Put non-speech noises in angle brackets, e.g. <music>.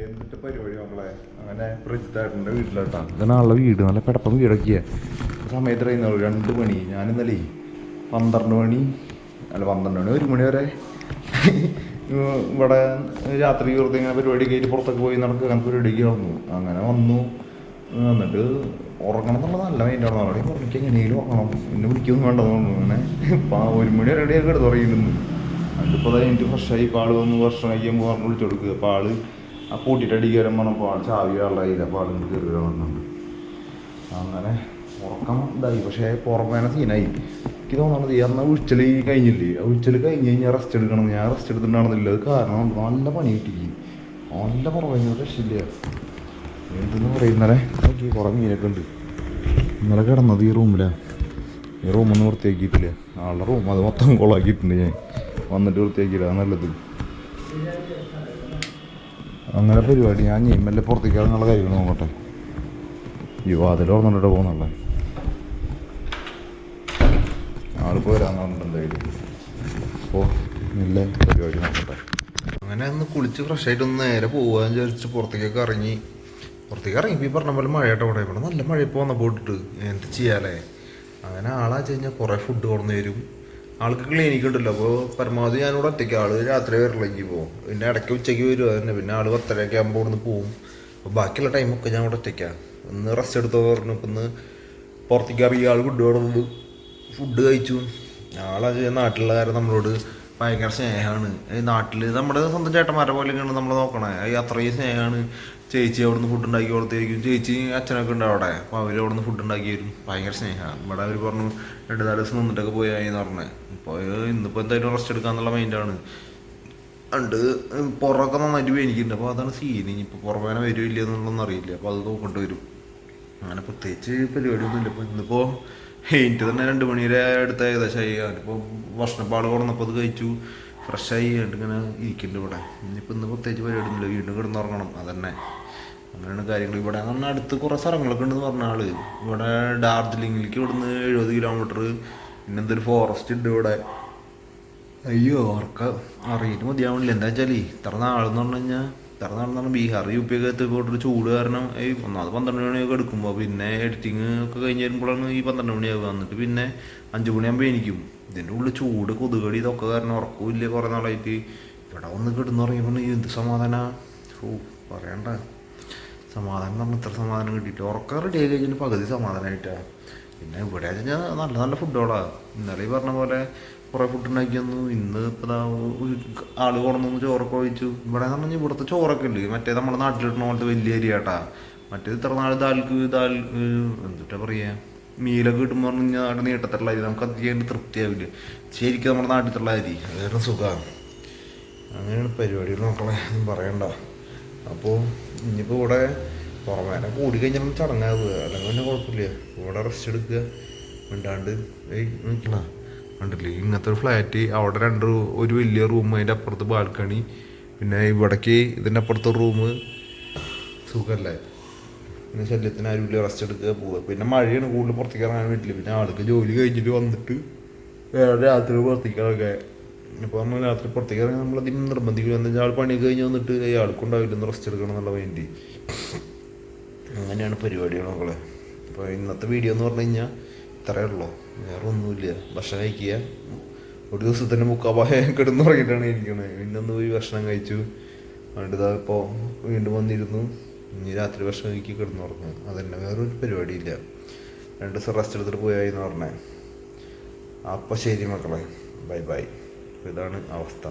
എന്നിട്ട് പരിപാടി നമ്മളെ അങ്ങനെ പ്രജിത്തായിട്ടുണ്ട് വീട്ടിലോട്ടാണ് ഇതാണ് ആളുടെ വീട് നല്ല കിടപ്പം വീടൊക്കെയാണ് സമയത്ത് കഴിയുന്നുള്ളൂ രണ്ട് മണി. ഞാൻ ഇന്നലെ പന്ത്രണ്ട് മണി അല്ല പന്ത്രണ്ട് മണി ഒരു മണി വരെ <laughs> ഇവിടെ രാത്രി വെറുതെ ഇങ്ങനെ പരിപാടി കയറ്റി പുറത്തൊക്കെ പോയി നടക്കുക അങ്ങനെ പരിപാടിക്ക് വന്നു അങ്ങനെ വന്നു. എന്നിട്ട് ഉറങ്ങണം എന്നുള്ള നല്ല മൈൻഡാണ് അവിടെ എനിക്ക് എങ്ങനെയെങ്കിലും ഉറങ്ങണം. പിന്നെ വിളിക്കൊന്നും വേണ്ടെന്ന് പറഞ്ഞു അങ്ങനെ ഇപ്പം ഒരു മണി റെഡിയൊക്കെ എടുത്ത് ഉറങ്ങിയിരുന്നു അതിപ്പോൾ എനിക്ക് ഫ്രഷായി ഇപ്പോൾ ആൾ വന്ന് ഭക്ഷണം കഴിക്കുമ്പോൾ പറഞ്ഞു വിളിച്ചു കൊടുക്കുക. അപ്പോൾ ആൾ ആ കൂട്ടിയിട്ട് അടിക്കാരം പറഞ്ഞപ്പോൾ ആൾ ചാവി ആളുടെ കയ്യിൽ അപ്പോൾ ആളും കയറി വന്നിട്ടുണ്ട്. അങ്ങനെ ഉറക്കം ഇതായി. പക്ഷേ പുറമേനെ സീനായി എനിക്ക് തോന്നുന്നത് അന്ന് ഉച്ചൽ കഴിഞ്ഞില്ലേ? ആ ഉച്ചൽ കഴിഞ്ഞ് കഴിഞ്ഞാൽ റെസ്റ്റ് എടുക്കണം. ഞാൻ റെസ്റ്റ് എടുത്തിട്ടുണ്ടാണെന്നില്ല അത് കാരണം നല്ല പണി കിട്ടി. നല്ല പുറമേ രക്ഷയില്ല. എന്തെന്ന് പറയുന്നേ നോക്കി കുറേ മീനൊക്കെ ഉണ്ട്. ഇന്നലെ കിടന്നത് ഈ റൂമിലാണ് ഈ റൂമൊന്നും വൃത്തിയാക്കിയിട്ടില്ല. ആളുടെ റൂം അത് മൊത്തം കൊളാക്കിയിട്ടുണ്ട് ഞാൻ. വന്നിട്ട് വൃത്തിയാക്കിയില്ല. നല്ലത്. അങ്ങനെ പരിപാടി. ഞാൻ ഞെമ്മല്ലേ പുറത്തേക്ക് നല്ല കാര്യങ്ങൾ നോക്കട്ടെ. ഈ വാതിൽ തുറന്നിട്ട് പോകുന്നുള്ള. ആളിപ്പോൾ വരാൻ പറഞ്ഞിട്ട് നോക്കട്ടെ. അങ്ങനെ ഒന്ന് കുളിച്ച് ഫ്രഷ് ആയിട്ട് ഒന്ന് നേരെ പോകാന്ന് വിചാരിച്ച് പുറത്തേക്കൊക്കെ ഇറങ്ങി. പുറത്തേക്ക് ഇറങ്ങി ഈ പറഞ്ഞ പോലെ മഴയായിട്ട് ഇവിടെ. ഇവിടെ നല്ല മഴ ഇപ്പോൾ വന്നപ്പോൾ എന്ത് ചെയ്യാലേ? അങ്ങനെ ആളാച്ച് കഴിഞ്ഞാൽ കുറേ ഫുഡ് കൊണ്ടു വരും ആൾക്ക് ക്ലിനിക്ക് ഉണ്ടല്ലോ. അപ്പോൾ പരമാവധി ഞാനിവിടെ ഒറ്റയ്ക്ക്. ആൾ രാത്രി വരലേക്ക് പോകും. പിന്നെ ഇടയ്ക്ക് ഉച്ചയ്ക്ക് വരും. തന്നെ പിന്നെ ആൾ പത്തരയൊക്കെ ആകുമ്പോൾ ഇവിടുന്ന് പോവും. അപ്പോൾ ബാക്കിയുള്ള ടൈമൊക്കെ ഞാൻ ഇവിടെ ഒറ്റയ്ക്കാണ് ഒന്ന് റെസ്റ്റ് എടുത്തോ പറഞ്ഞു. ഇപ്പം ഇന്ന് പുറത്തേക്ക് ഇറങ്ങി ആൾ കൊടുന്നത് ഫുഡ് കഴിച്ചു. ആളത് നാട്ടിലുള്ള കാര്യം നമ്മളോട് ഭയങ്കര സ്നേഹമാണ് നാട്ടിൽ നമ്മുടെ സ്വന്തം ചേട്ടന്മാരെ പോലെയൊക്കെയാണ് നമ്മൾ നോക്കണേ. ഈ അത്രയും സ്നേഹമാണ് ചേച്ചി അവിടുന്ന് ഫുഡ് ഉണ്ടാക്കി കൊടുത്തേക്കും ചേച്ചി അച്ഛനൊക്കെ ഉണ്ട് അവിടെ. അപ്പോൾ അവർ അവിടുന്ന് ഫുഡ് ഉണ്ടാക്കി വരും ഭയങ്കര സ്നേഹമാണ് ഇവിടെ അവർ പറഞ്ഞു രണ്ട് നാല് ദിവസം നിന്നിട്ടൊക്കെ പോയായി എന്ന് പറഞ്ഞത് ഇപ്പോൾ ഇന്നിപ്പോൾ എന്തായാലും റെസ്റ്റ് എടുക്കാന്നുള്ള മൈൻഡാണ് ഉണ്ട് പുറമൊക്കെ നന്നായിട്ട് വേനിക്കുന്നുണ്ട് അപ്പോൾ അതാണ് സീൻ ഇനിയിപ്പോൾ പുറമേനെ വരുമില്ല എന്നുള്ളതൊന്നും അറിയില്ല. അപ്പോൾ അത് നോക്കേണ്ടി വരും. അങ്ങനെ പ്രത്യേകിച്ച് പരിപാടിയൊന്നുമില്ല. ഇപ്പോൾ ഇന്നിപ്പോൾ എനിക്ക് തന്നെ രണ്ട് അടുത്ത ഏകദേശം ഏകദേശമായി അതിപ്പോൾ ഭക്ഷണപ്പാട് കൊടുന്നപ്പോൾ അത് കഴിച്ചു. ഫ്രഷായി ആയിട്ട് ഇങ്ങനെ ഇരിക്കുന്നുണ്ട് ഇവിടെ. ഇനിയിപ്പോൾ ഇന്ന് പ്രത്യേകിച്ച് പരിപാടിയൊന്നുമില്ല. വീണ്ടും കിടന്നുറങ്ങണം. അതന്നെ. അങ്ങനെയാണ് കാര്യങ്ങൾ. ഇവിടെ എന്ന് പറഞ്ഞാൽ അടുത്ത് കുറേ സ്ഥലങ്ങളൊക്കെ ഉണ്ടെന്ന് പറഞ്ഞ ആൾ. ഇവിടെ ഡാർജിലിംഗിലേക്ക് ഇവിടുന്ന് എഴുപത് കിലോമീറ്റർ പിന്നെ എന്തൊരു ഫോറസ്റ്റ് ഉണ്ട് ഇവിടെ. അയ്യോ അവർക്ക് അറിയിട്ട് മതിയാവണില്ല. എന്താ വെച്ചാൽ ഇത്ര നാളെന്ന് പറഞ്ഞു കഴിഞ്ഞാൽ ഇത്ര നടന്നാണ് ബീഹാർ. യു പി ഒക്കെ എത്തിക്കോട്ടൊരു ചൂട് കാരണം ഈ ഒന്നാമത് പന്ത്രണ്ട് മണിയൊക്കെ എടുക്കുമ്പോൾ പിന്നെ എഡിറ്റിംഗ് ഒക്കെ കഴിഞ്ഞ് വരുമ്പോഴാണ് ഈ പന്ത്രണ്ട് മണിയാവുക. എന്നിട്ട് പിന്നെ അഞ്ച് മണിയാകുമ്പോൾ എനിക്കും ഇതിന്റെ ഉള്ളിൽ ചൂട് കൊതുകടി ഇതൊക്കെ കാരണം ഉറക്കമില്ല കുറേ നാളായിട്ട്. ഇവിടെ വന്ന് കിടന്നുറങ്ങിയപ്പോൾ എന്ത് സമാധാന? ഓ പറയണ്ട. സമാധാനം പറഞ്ഞാൽ ഇത്ര സമാധാനം കിട്ടിയിട്ട് ഉറക്കം റെഡി ആയി കഴിഞ്ഞിട്ട് പകുതി സമാധാനമായിട്ടാണ് പിന്നെ ഇവിടെ വെച്ചാൽ നല്ല നല്ല ഫുഡുകളാണ് ഇന്നലെ ഈ പറഞ്ഞ പോലെ കുറേ ഫുഡ് ഉണ്ടാക്കി തന്നു ഇന്ന് ഇപ്പോൾ ഒരു ആൾ കൊണ്ടുവന്നു ചോറൊക്കെ ഒഴിച്ചു ഇവിടെ എന്ന് പറഞ്ഞാൽ ഇവിടുത്തെ ചോറൊക്കെ ഉണ്ട്. മറ്റേ നമ്മുടെ നാട്ടിലിടുന്ന പോലത്തെ വലിയ ഏരിയ കേട്ടാ മറ്റേത് ഇത്ര നാൾ ദാൽക്ക് ദാൽ എന്തിട്ടാ പറയുക മീലൊക്കെ കിട്ടുമ്പോൾ പറഞ്ഞു കഴിഞ്ഞാൽ അവിടെ നീട്ടത്തുള്ള അരി നമുക്ക് അധികം തൃപ്തിയാവില്ല. ശരിക്കും നമ്മുടെ നാട്ടിലുള്ള അരി അതൊരു സുഖമാണ് അങ്ങനെയാണ് പരിപാടികൾ നോക്കണേ ഒന്നും പറയണ്ട. അപ്പോൾ ഇനിയിപ്പോൾ ഇവിടെ പുറമേനെ കൂടി കഴിഞ്ഞാൽ ചടങ്ങാവുക അല്ലെങ്കിൽ പിന്നെ കുഴപ്പമില്ല. ഇവിടെ റെസ്റ്റ് എടുക്കുക. മിണ്ടാണ്ട് നിൽക്കണ. കണ്ടില്ലേ ഇങ്ങനത്തെ ഒരു ഫ്ലാറ്റ് അവിടെ രണ്ട് ഒരു വലിയ റൂം അതിന്റെ അപ്പുറത്ത് ബാൽക്കണി പിന്നെ ഇവിടേക്ക് ഇതിന്റെ അപ്പുറത്ത് റൂം സുഖമല്ലേ പിന്നെ ശല്യത്തിന് വലിയ റെസ്റ്റ് എടുക്കുക പോവുക പിന്നെ മഴയാണ് കൂടുതൽ പുറത്തേക്ക് ഇറങ്ങാൻ പറ്റില്ല പിന്നെ ആൾക്ക് ജോലി കഴിഞ്ഞിട്ട് വന്നിട്ട് വേറെ രാത്രി പുറത്തേക്ക് ഇറങ്ങാൻ ഇപ്പോൾ നമ്മൾ രാത്രി പുറത്തേക്ക് ഇറങ്ങാൻ നമ്മൾ അതിന് നിർബന്ധിക്കില്ല. എന്താ ആൾ പണി കഴിഞ്ഞ് വന്നിട്ട് അയാൾക്കുണ്ടാവില്ല റെസ്റ്റ് എടുക്കണം എന്നുള്ള വേണ്ടി അങ്ങനെയാണ് പരിപാടികൾ മക്കളെ. അപ്പോൾ ഇന്നത്തെ വീഡിയോ എന്ന് പറഞ്ഞു കഴിഞ്ഞാൽ ഇത്രയേ ഉള്ളൂ. വേറെ ഒന്നുമില്ല ഭക്ഷണം കഴിക്കുക. ഒരു ദിവസത്തിന്റെ മുക്കാഭായം കിടന്നുറങ്ങിയിട്ടാണ് ഇരിക്കണത് പിന്നെ ഒന്ന് പോയി ഭക്ഷണം കഴിച്ചു. വേണ്ടതാ ഇപ്പോൾ വീണ്ടും വന്നിരുന്നു. ഇനി രാത്രി ഭക്ഷണം കഴിക്കി കിടന്നുറങ്ങുക അതന്നെ വേറൊരു പരിപാടിയില്ല. രണ്ട് ദിവസം റെസ്റ്റ് എടുത്തിട്ട് പോയായി എന്ന് പറഞ്ഞേ. അപ്പം ശരി മക്കളെ. ബൈ ബൈ ഇതാണ് അവസ്ഥ.